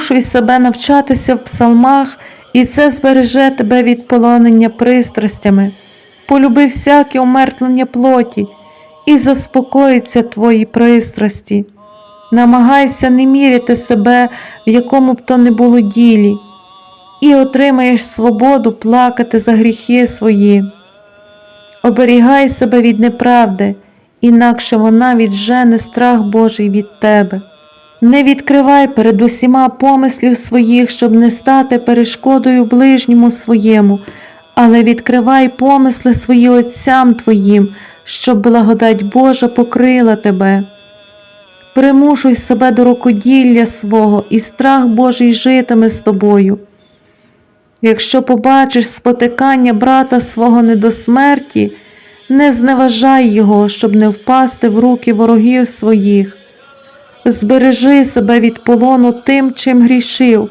Примушуй себе навчатися в псалмах, і це збереже тебе від полонення пристрастями. Полюби всяке умертвлення плоті, і заспокоїться твої пристрасті. Намагайся не міряти себе, в якому б то не було ділі, і отримаєш свободу плакати за гріхи свої. Оберігай себе від неправди, інакше вона віджене страх Божий від тебе. Не відкривай перед усіма помислів своїх, щоб не стати перешкодою ближньому своєму, але відкривай помисли свої отцям твоїм, щоб благодать Божа покрила тебе. Примушуй себе до рукоділля свого, і страх Божий житиме з тобою. Якщо побачиш спотикання брата свого не до смерті, не зневажай його, щоб не впасти в руки ворогів своїх. Збережи себе від полону тим, чим грішив,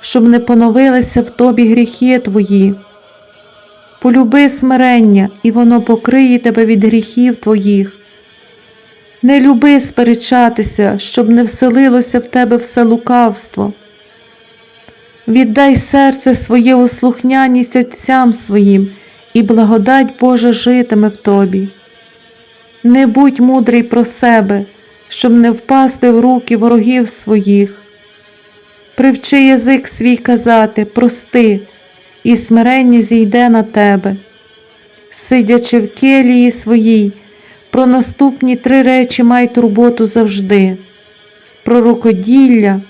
щоб не поновилися в тобі гріхи твої. Полюби смирення, і воно покриє тебе від гріхів твоїх. Не люби сперечатися, щоб не вселилося в тебе все лукавство. Віддай серце своє у слухняність отцям своїм, і благодать Божа житиме в тобі. Не будь мудрий про себе, щоб не впасти в руки ворогів своїх. Привчи язик свій казати, прости, і смирення зійде на тебе. Сидячи в келії своїй, про наступні три речі май турботу завжди, про рукоділля,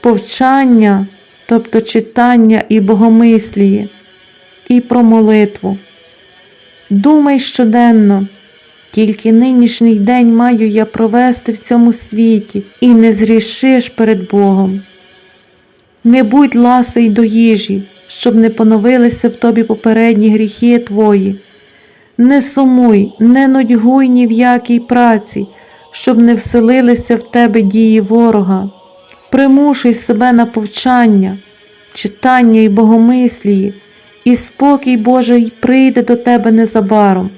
повчання, тобто читання і богомисліє, і про молитву. Думай щоденно, тільки нинішній день маю я провести в цьому світі і не зрішиш перед Богом. Не будь ласий до їжі, щоб не поновилися в тобі попередні гріхи твої. Не сумуй, не нудьгуй ні в якій праці, щоб не вселилися в тебе дії ворога. Примушуй себе на повчання, читання і богомислії, і спокій Божий прийде до тебе незабаром.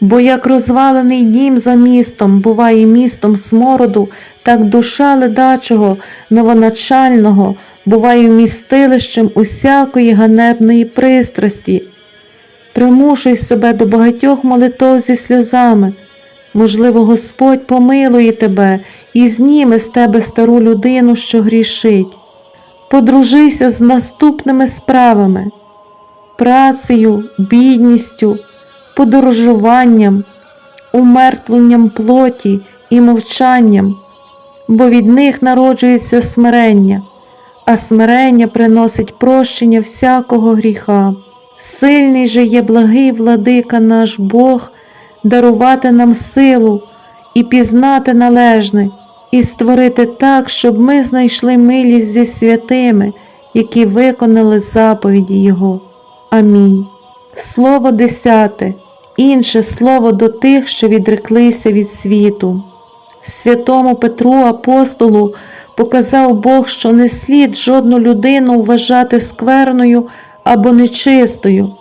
Бо як розвалений дім за містом буває містом смороду, так душа ледачого, новоначального буває вмістилищем усякої ганебної пристрасті. Примушуй себе до багатьох молитов зі сльозами. Можливо, Господь помилує тебе і зніме з тебе стару людину, що грішить. Подружися з наступними справами, працею, бідністю, подорожуванням, умертвленням плоті і мовчанням, бо від них народжується смирення, а смирення приносить прощення всякого гріха. Сильний же є благий владика наш Бог, дарувати нам силу і пізнати належне, і створити так, щоб ми знайшли милість зі святими, які виконали заповіді Його. Амінь. Слово десяте. Інше слово до тих, що відреклися від світу. Святому Петру апостолу показав Бог, що не слід жодну людину вважати скверною або нечистою,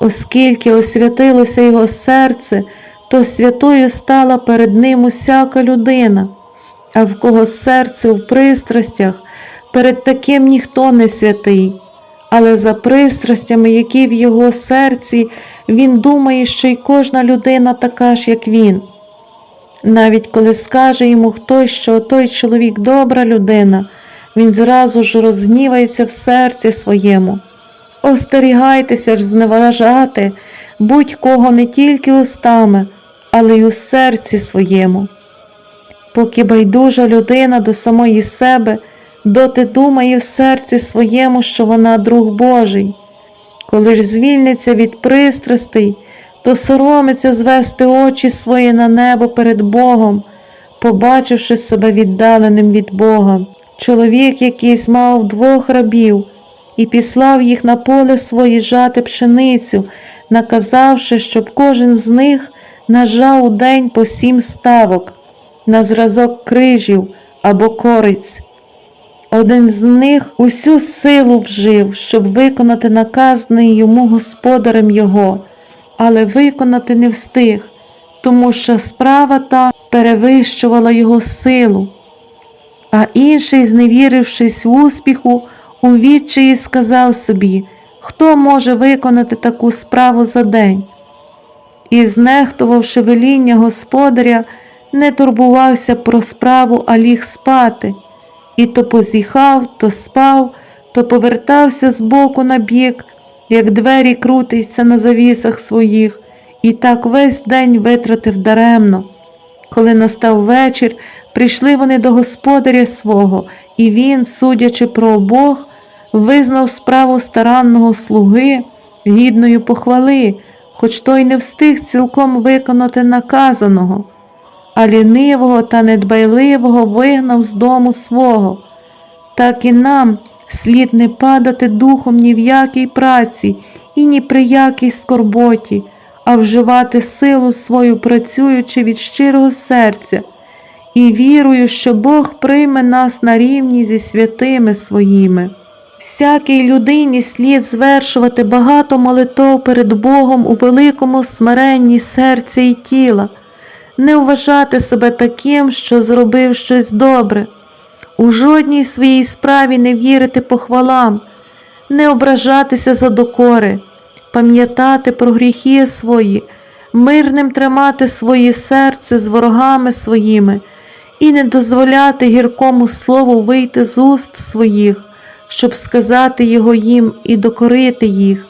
оскільки освятилося його серце, то святою стала перед ним усяка людина, а в кого серце в пристрастях, перед таким ніхто не святий, але за пристрастями, які в його серці, він думає, що й кожна людина така ж, як він. Навіть коли скаже йому хтось, що той чоловік добра людина, він зразу ж розгнівається в серці своєму. Остерігайтеся ж зневажати будь-кого не тільки устами, але й у серці своєму. Поки байдужа людина до самої себе, доти думає в серці своєму, що вона друг Божий. Коли ж звільниться від пристрастей, то соромиться звести очі свої на небо перед Богом, побачивши себе віддаленим від Бога. Чоловік якийсь мав двох рабів і післав їх на поле своє жати пшеницю, наказавши, щоб кожен з них нажав у день по сім ставок на зразок крижів або кориць. Один з них усю силу вжив, щоб виконати наказаний йому господарем його, але виконати не встиг, тому що справа та перевищувала його силу. А інший, зневірившись в успіху, у відчаї сказав собі, хто може виконати таку справу за день. І, знехтувавши веління господаря, не турбувався про справу, а ліг спати, і то позіхав, то спав, то повертався з боку на бік, як двері крутиться на завісах своїх, і так весь день витратив даремно. Коли настав вечір, прийшли вони до господаря свого, і він, судячи про обох, визнав справу старанного слуги гідною похвали, хоч той не встиг цілком виконати наказаного, а лінивого та недбайливого вигнав з дому свого. Так і нам слід не падати духом ні в якій праці і ні при якій скорботі, а вживати силу свою, працюючи від щирого серця, і вірую, що Бог прийме нас на рівні зі святими своїми. Всякій людині слід звершувати багато молитов перед Богом у великому смиренні серця і тіла, не вважати себе таким, що зробив щось добре, у жодній своїй справі не вірити похвалам, не ображатися за докори, пам'ятати про гріхи свої, мирним тримати своє серце з ворогами своїми і не дозволяти гіркому слову вийти з уст своїх, щоб сказати його їм і докорити їх,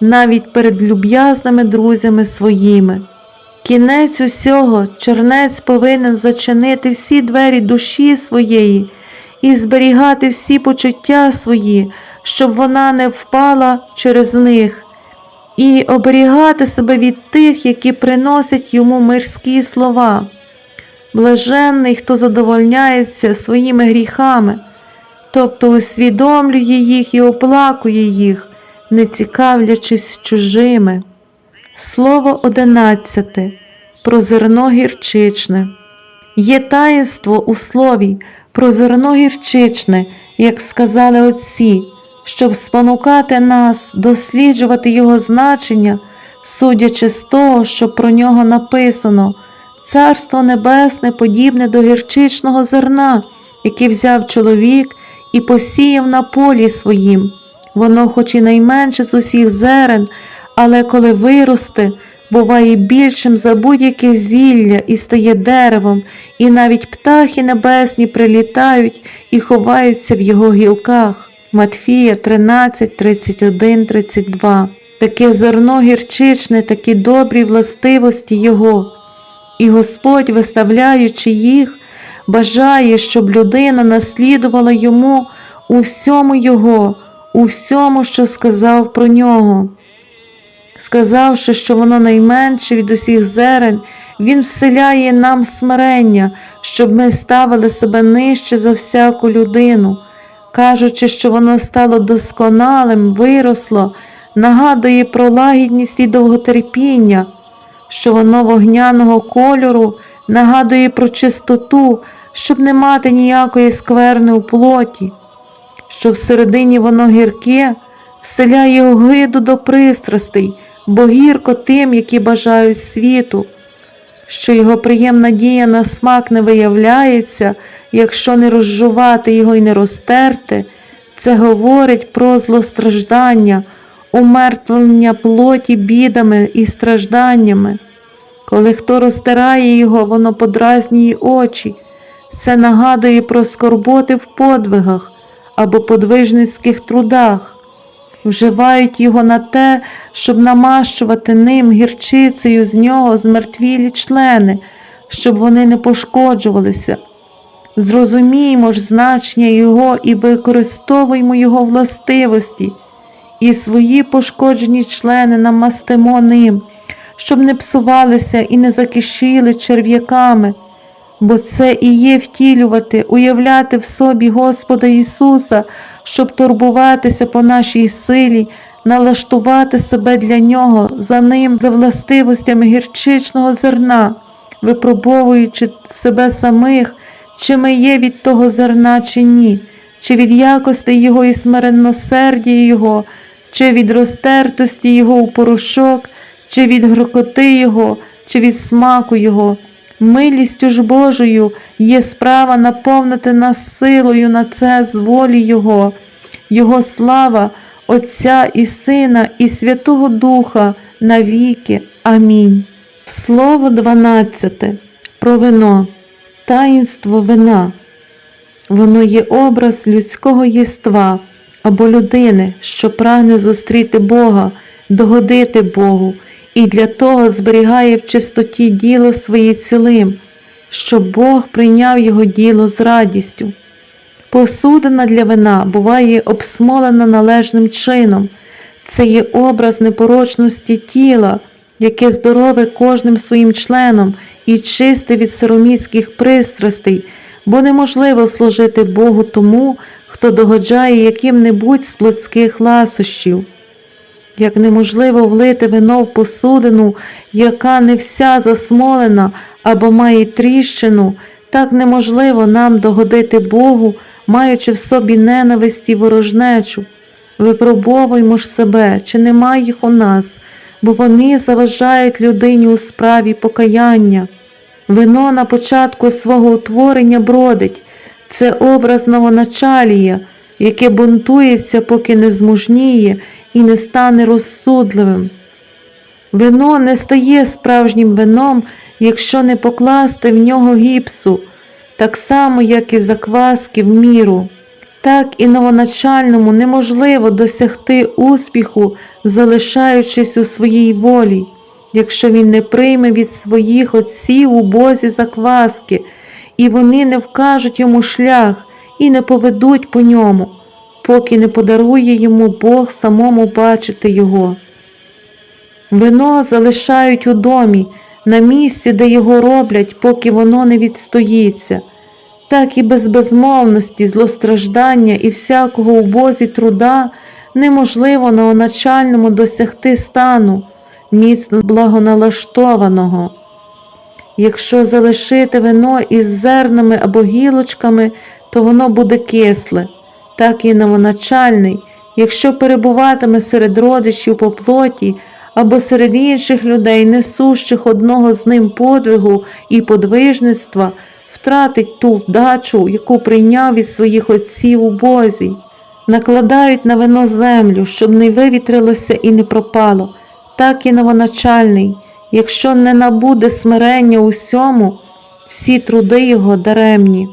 навіть перед люб'язними друзями своїми. Кінець усього чернець повинен зачинити всі двері душі своєї і зберігати всі почуття свої, щоб вона не впала через них, і оберігати себе від тих, які приносять йому мирські слова. Блаженний, хто задовольняється своїми гріхами, тобто усвідомлює їх і оплакує їх, не цікавлячись чужими. Слово одинадцяте про зерно гірчичне. Є таїнство у слові про зерно гірчичне, як сказали отці, щоб спонукати нас досліджувати його значення, судячи з того, що про нього написано. Царство Небесне подібне до гірчичного зерна, яке взяв чоловік і посіяв на полі своїм. Воно, хоч і найменше з усіх зерен, але коли виросте, буває більшим за будь-яке зілля і стає деревом, і навіть птахи небесні прилітають і ховаються в його гілках. Матфія 13, 31, 32. Таке зерно гірчичне, такі добрі властивості Його. І Господь, виставляючи їх, бажає, щоб людина наслідувала йому у всьому Його, у всьому, що сказав про нього. Сказавши, що воно найменше від усіх зерен, Він вселяє нам смирення, щоб ми ставили себе нижче за всяку людину, кажучи, що воно стало досконалим, виросло, нагадує про лагідність і довготерпіння що воно вогняного кольору нагадує про чистоту, щоб не мати ніякої скверни у плоті, що всередині воно гірке, вселяє огиду до пристрастей, бо гірко тим, які бажають світу, що його приємна дія на смак не виявляється, якщо не розжувати його і не розтерти, це говорить про злостраждання умертвлення плоті бідами і стражданнями. Коли хто розтирає його, воно подразнює очі, це нагадує про скорботи в подвигах або подвижницьких трудах, вживають його на те, щоб намащувати ним гірчицею з нього змертвілі члени, щоб вони не пошкоджувалися. Зрозуміємо ж значення його і використовуємо його властивості і свої пошкоджені члени намастимо ним, щоб не псувалися і не закишіли черв'яками, бо це і є втілювати, уявляти в собі Господа Ісуса, щоб турбуватися по нашій силі, налаштувати себе для Нього, за Ним, за властивостями гірчичного зерна, випробовуючи себе самих, чи ми є від того зерна, чи ні. Чи від якості Його і смиренносердя Його, чи від розтертості Його у порошок, чи від грокоти Його, чи від смаку Його, Милістю ж Божою є справа наповнити нас силою на це з волі Його, Його слава, Отця і Сина, і Святого Духа навіки. Амінь. Слово 12. Про вино. Таїнство вина. Воно є образ людського єства або людини, що прагне зустріти Бога, догодити Богу, і для того зберігає в чистоті діло своє цілим, щоб Бог прийняв його діло з радістю. Посудина для вина буває обсмолена належним чином. Це є образ непорочності тіла, яке здорове кожним своїм членом і чисте від сороміцьких пристрастей, бо неможливо служити Богу тому, хто догоджає яким-небудь з плотських ласощів. Як неможливо влити вино в посудину, яка не вся засмолена або має тріщину, так неможливо нам догодити Богу, маючи в собі ненависть і ворожнечу. Випробовуймо ж себе, чи нема їх у нас, бо вони заважають людині у справі покаяння. Вино на початку свого утворення бродить, це образ новоначалія, яке бунтується, поки не змужніє і не стане розсудливим. Вино не стає справжнім вином, якщо не покласти в нього гіпсу, так само, як і закваски в міру. Так і новоначальному неможливо досягти успіху, залишаючись у своїй волі, якщо він не прийме від своїх отців у Бозі закваски, і вони не вкажуть йому шлях і не поведуть по ньому, поки не подарує йому Бог самому бачити його. Вино залишають у домі, на місці, де його роблять, поки воно не відстоїться, так і без безмовності, злостраждання і всякого у Бозі труда неможливо новоначальному досягти стану, міцно благоналаштованого. Якщо залишити вино із зернами або гілочками, то воно буде кисле, так і новоначальний, якщо перебуватиме серед родичів по плоті або серед інших людей, несущих одного з ним подвигу і подвижництва, втратить ту вдачу, яку прийняв від своїх отців у Бозі, накладають на вино землю, щоб не вивітрилося і не пропало, так і новоначальний, якщо не набуде смирення усьому, всі труди його даремні.